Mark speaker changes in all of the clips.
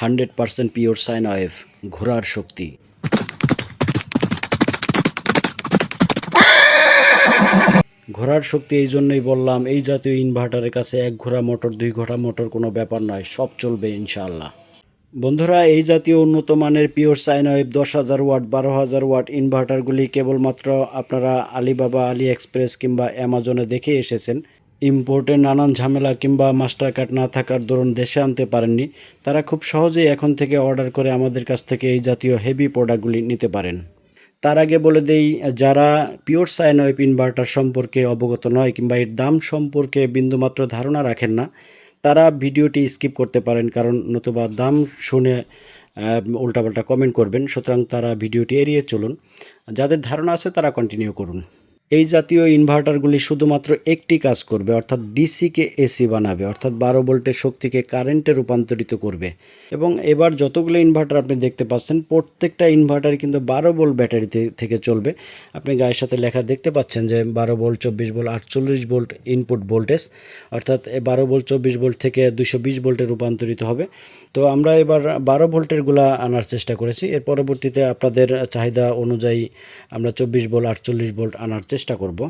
Speaker 1: Hundred percent pure sine wave ঘোরার শক্তি। ঘোরার শক্তি এই জন্যই বললাম, এই জাতীয় ইনভার্টারের কাছে এক ঘোড়া মোটর, দুই ঘোড়া মোটর কোনো ব্যাপার নয়, সব চলবে ইনশাআল্লাহ। বন্ধুরা, এই জাতীয় উন্নত মানের পিওর সাইন ওয়েভ দশ হাজার ওয়াট, বারো হাজার ওয়াট ইনভার্টারগুলি কেবলমাত্র আপনারা আলিবাবা আলি এক্সপ্রেস কিংবা অ্যামাজনে দেখে এসেছেন। ইম্পোর্টের নানান ঝামেলা কিংবা মাস্টার কার্ড না থাকার দরুন দেশে আনতে পারেননি, তারা খুব সহজেই এখন থেকে অর্ডার করে আমাদের কাছ থেকে এই জাতীয় হেভি প্রোডাক্টগুলি নিতে পারেন। তার আগে বলে দেই, যারা পিওর সাইন ওয়েভ ইনভার্টার সম্পর্কে অবগত নয় কিংবা এর দাম সম্পর্কে বিন্দুমাত্র ধারণা রাখেন না, তারা ভিডিওটি স্কিপ করতে পারেন কারণ নতুবা দাম শুনে উল্টাপাল্টা কমেন্ট করবেন, সুতরাং তারা ভিডিওটি এড়িয়ে চলুন। যাদের ধারণা আছে তারা কন্টিনিউ করুন। এই জাতীয় ইনভার্টারগুলি শুধুমাত্র একটি কাজ করবে, অর্থাৎ ডিসিকে এসি বানাবে, অর্থাৎ বারো ভোল্টের শক্তিকে কারেন্টে রূপান্তরিত করবে। এবং এবার যতগুলো ইনভার্টার আপনি দেখতে পাচ্ছেন, প্রত্যেকটা ইনভার্টার কিন্তু বারো ভোল্ট ব্যাটারি থেকে চলবে। আপনি গায়ের সাথে লেখা দেখতে পাচ্ছেন যে বারো ভোল্ট, চব্বিশ ভোল্ট, আটচল্লিশ ভোল্ট ইনপুট ভোল্টেজ অর্থাৎ বারো ভোল্ট, চব্বিশ ভোল্ট থেকে দুশো বিশ ভোল্টে রূপান্তরিত হবে। তো আমরা এবার বারো ভোল্টেরগুলা আনার চেষ্টা করেছি। এর পরবর্তীতে আপনাদের চাহিদা অনুযায়ী আমরা চব্বিশ ভোল্ট, আটচল্লিশ ভোল্ট আনার চেষ্টা করব।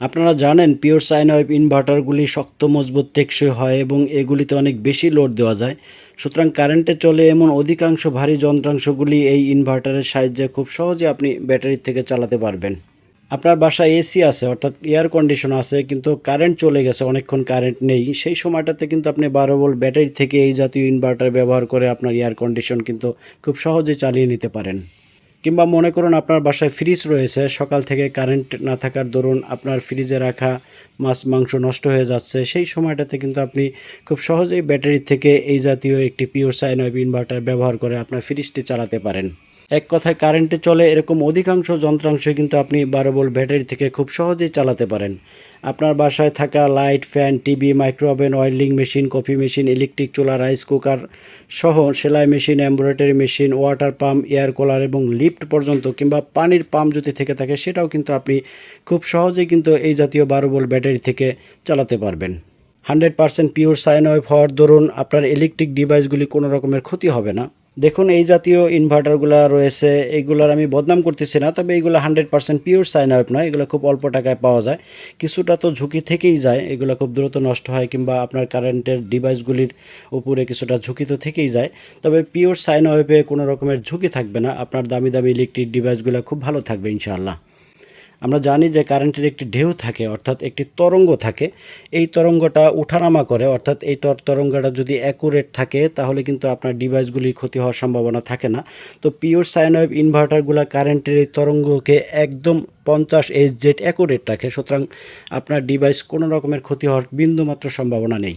Speaker 1: আপনারা জানেন, পিওর সাইন ওয়েভ ইনভার্টারগুলি শক্ত, মজবুত, টেকসই হয় এবং এগুলিতে অনেক বেশি লোড দেওয়া যায়। সুতরাং কারেন্টে চলে এমন অধিকাংশ ভারী যন্ত্রাংশগুলি এই ইনভার্টারের সাহায্যে খুব সহজে আপনি ব্যাটারি থেকে চালাতে পারবেন। আপনার বাসায় এসি আছে, অর্থাৎ এয়ার কন্ডিশন আছে, কিন্তু কারেন্ট চলে গেছে, অনেকক্ষণ কারেন্ট নেই। সেই সময়টাতে কিন্তু আপনি বারো ভোল্ট ব্যাটারি থেকে এই জাতীয় ইনভার্টার ব্যবহার করে আপনার এয়ার কন্ডিশন কিন্তু খুব সহজে চালিয়ে নিতে পারেন। কিংবা মনে করুন আপনার বাসায় ফ্রিজ রয়েছে, সকাল থেকে কারেন্ট না থাকার দরুন আপনার ফ্রিজে রাখা মাছ, মাংস নষ্ট হয়ে যাচ্ছে, সেই সময়টাতে কিন্তু আপনি খুব সহজেই ব্যাটারি থেকে এই জাতীয় একটি পিওর সাইন ওয়েভ ইনভার্টার ব্যবহার করে আপনার ফ্রিজটি চালাতে পারেন। এক কথায় কারেন্টে চলে এরকম অধিকাংশ যন্ত্রাংশ কিন্তু আপনি বারো ভোল্ট ব্যাটারি থেকে খুব সহজেই চালাতে পারেন। আপনার বাসায় থাকা light fan TV microwave oven oiling machine coffee machine electric চুলা রাইস কুকার সহ সেলাই machine embroidery machine water pump air cooler এবং লিফট পর্যন্ত কিংবা পানির পাম্প যদি থেকে থাকে সেটাও কিন্তু আপনি খুব সহজেই কিন্তু এই জাতীয় বারো ভোল্ট ব্যাটারি থেকে চালাতে পারবেন। Hundred percent pure sine wave হওয়ার দরুন আপনার ইলেকট্রিক ডিভাইসগুলি কোনো রকমের ক্ষতি হবে না। দেখুন, এই জাতীয় ইনভার্টারগুলো রয়েছে এইগুলোর আমি বদনাম করতেছি না, তবে এইগুলো hundred percent pure sine up নয়, এগুলো খুব অল্প টাকায় পাওয়া যায়। কিছুটা তো ঝুঁকি থেকেই যায়, এগুলো খুব দ্রুত নষ্ট হয় কিংবা আপনার কারেন্টের ডিভাইসগুলির উপরে কিছুটা ঝুঁকি তো থেকেই যায়, তবে পিওর সাইন ওয়েভে কোনো রকমের ঝুঁকি থাকবে না, আপনার দামি দামি ইলেকট্রিক ডিভাইসগুলো খুব ভালো থাকবে, ইনশাআল্লাহ। আমরা জানি যে কারেন্টের একটি ঢেউ থাকে, অর্থাৎ একটি তরঙ্গ থাকে। এই তরঙ্গটা উঠানামা করে, অর্থাৎ এই তর- তরঙ্গটা যদি অ্যাকুরেট থাকে, তাহলে কিন্তু আপনার ডিভাইসগুলি ক্ষতি হওয়ার সম্ভাবনা থাকে না। তো পিওর সাইন ওয়েভ ইনভার্টারগুলো কারেন্টের এই তরঙ্গকে একদম পঞ্চাশ এইচ জেড অ্যাকুরেট রাখে, সুতরাং আপনার ডিভাইস কোনো রকমের ক্ষতি হওয়ার বিন্দুমাত্র সম্ভাবনা নেই।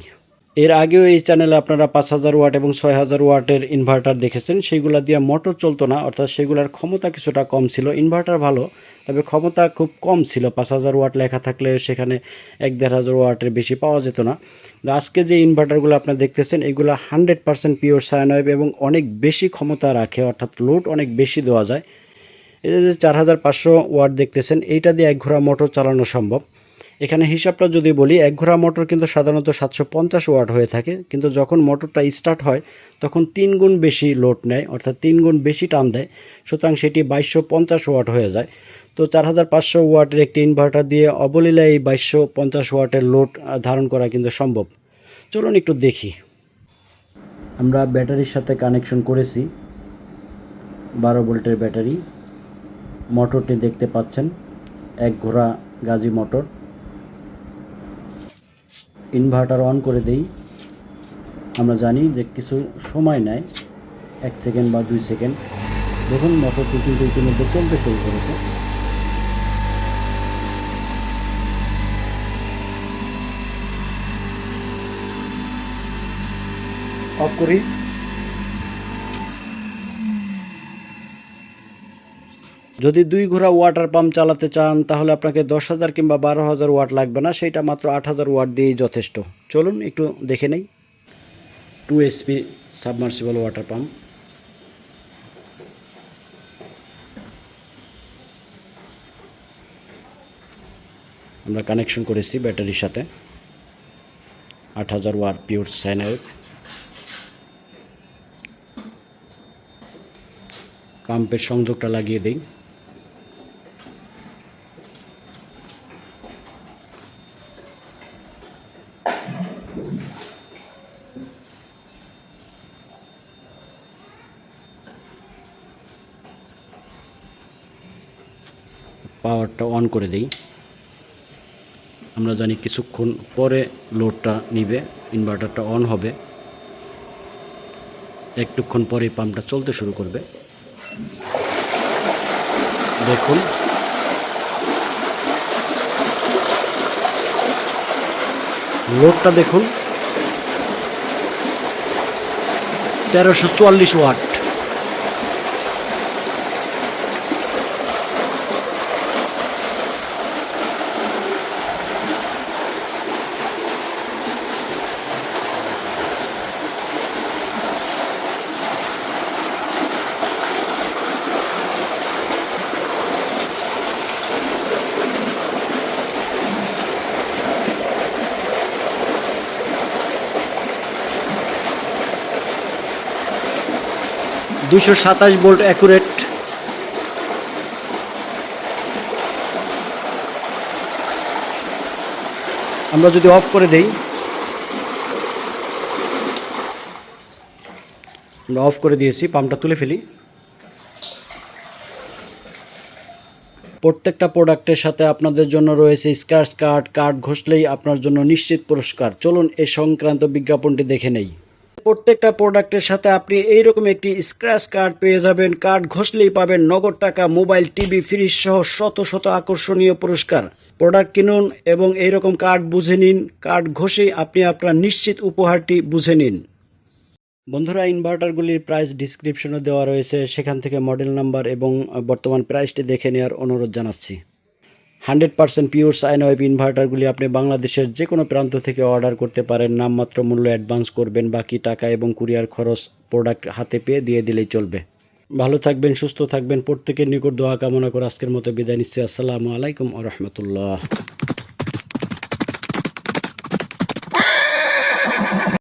Speaker 1: এর আগেও এই চ্যানেলে আপনারা পাঁচ হাজার ওয়াট এবং ছয় হাজার ওয়াটের ইনভার্টার দেখেছেন। সেইগুলা দিয়ে মোটর চলতো না, অর্থাৎ সেগুলোর ক্ষমতা কিছুটা কম ছিল। ইনভার্টার ভালো, তবে ক্ষমতা খুব কম ছিল। পাঁচ হাজার ওয়াট লেখা থাকলে সেখানে এক দেড় হাজার ওয়াটের বেশি পাওয়া যেত না। আজকে যে ইনভার্টারগুলো আপনারা দেখতেছেন, এগুলো হান্ড্রেড পার্সেন্ট পিওর সায়ানয়েভ এবং অনেক বেশি ক্ষমতা রাখে, অর্থাৎ লোড অনেক বেশি দেওয়া যায়। এই যে চার হাজার পাঁচশো ওয়াট দেখতেছেন, এইটা দিয়ে এক ঘোড়া মোটর চালানো সম্ভব। এখানে হিসাবটা যদি বলি, এক ঘোড়া মোটর কিন্তু সাধারণত সাতশো পঞ্চাশ ওয়াট হয়ে থাকে। কিন্তু যখন মোটরটা স্টার্ট হয়, তখন তিন গুণ বেশি লোড নেয়, অর্থাৎ তিন গুণ বেশি টান দেয়। সুতরাং সেটি বাইশশো পঞ্চাশ ওয়াট হয়ে যায়। তো চার হাজার পাঁচশো ওয়াটের একটি ইনভার্টার দিয়ে অবলীলা এই বাইশশো পঞ্চাশ ওয়াটের লোড ধারণ করা কিন্তু সম্ভব। চলুন একটু দেখি। আমরা ব্যাটারির সাথে কানেকশন করেছি। বারো ভোল্টের ব্যাটারি। মোটরটি দেখতে পাচ্ছেন, এক ঘোড়া গাজি মোটর ইনভার্টার অন করে দেই। আমরা জানি যে কিছু সময় নেয়, এক সেকেন্ড বা দুই সেকেন্ড। দেখুন মোটরটি কিন্তু ইতিমধ্যে চলতে শুরু করেছে। অফ করি। যদি দুই ঘোড়া ওয়াটার পাম্প চালাতে চান, তাহলে আপনাকে দশ হাজার কিংবা বারো হাজার ওয়াট লাগবে না, সেইটা মাত্র আট হাজার ওয়াট দিয়েই যথেষ্ট। চলুন একটু দেখে নেই। Two SP submersible water pump আমরা কানেকশন করেছি ব্যাটারির সাথে। আট হাজার ওয়াট পিওর সাইনাইড পাম্পের সংযোগটা লাগিয়ে দেই। পাওয়ারটা অন করে দেই। আমরা জানি কিছুক্ষণ পরে লোডটা নিবে, ইনভার্টারটা অন হবে। একটুক্ষণ পরে পাম্পটা চলতে শুরু করবে। দেখুন। লোডটা দেখুন। তেরোশো চুয়াল্লিশ ওয়াট। দুশো সাতাশ ভোল্ট অ্যাকুরেট। আমরা যদি অফ করে দেই, আমরা অফ করে দিয়েছি, পাম্পটা তুলে ফেলি। প্রত্যেকটা প্রোডাক্টের সাথে আপনাদের জন্য রয়েছে স্ক্র্যাচ কার্ড কার্ড ঘষলেই আপনার জন্য নিশ্চিত পুরস্কার। চলুন এ সংক্রান্ত বিজ্ঞাপনটি দেখে নেই। প্রত্যেকটা প্রোডাক্টের সাথে আপনি এইরকম একটি স্ক্র্যাচ কার্ড পেয়ে যাবেন। কার্ড ঘষলেই পাবেন নগদ টাকা মোবাইল টিভি ফ্রিজ সহ শত শত আকর্ষণীয় পুরস্কার। প্রোডাক্ট কিনুন এবং এইরকম কার্ড বুঝে নিন। কার্ড ঘষেই আপনি আপনার নিশ্চিত উপহারটি বুঝে নিন। বন্ধুরা ইনভার্টারগুলির প্রাইস ডিসক্রিপশনে দেওয়া রয়েছে। সেখান থেকে মডেল নাম্বার এবং বর্তমান প্রাইসটি দেখে নেওয়ার অনুরোধ জানাচ্ছি। হান্ড্রেড পার্সেন্ট পিওর সাইন ইনভার্টারগুলি আপনি বাংলাদেশের যে কোনো প্রান্ত থেকে অর্ডার করতে পারেন। নামমাত্র মূল্য অ্যাডভান্স করবেন, বাকি টাকা এবং কুরিয়ার খরচ প্রোডাক্ট হাতে পেয়ে দিয়ে দিলেই চলবে। ভালো থাকবেন, সুস্থ থাকবেন, প্রত্যেকের নিকট দোয়া কামনা করে আজকের মতো বিদায় নিচ্ছি। আসসালামু আলাইকুম আ রহমতুল্লাহ।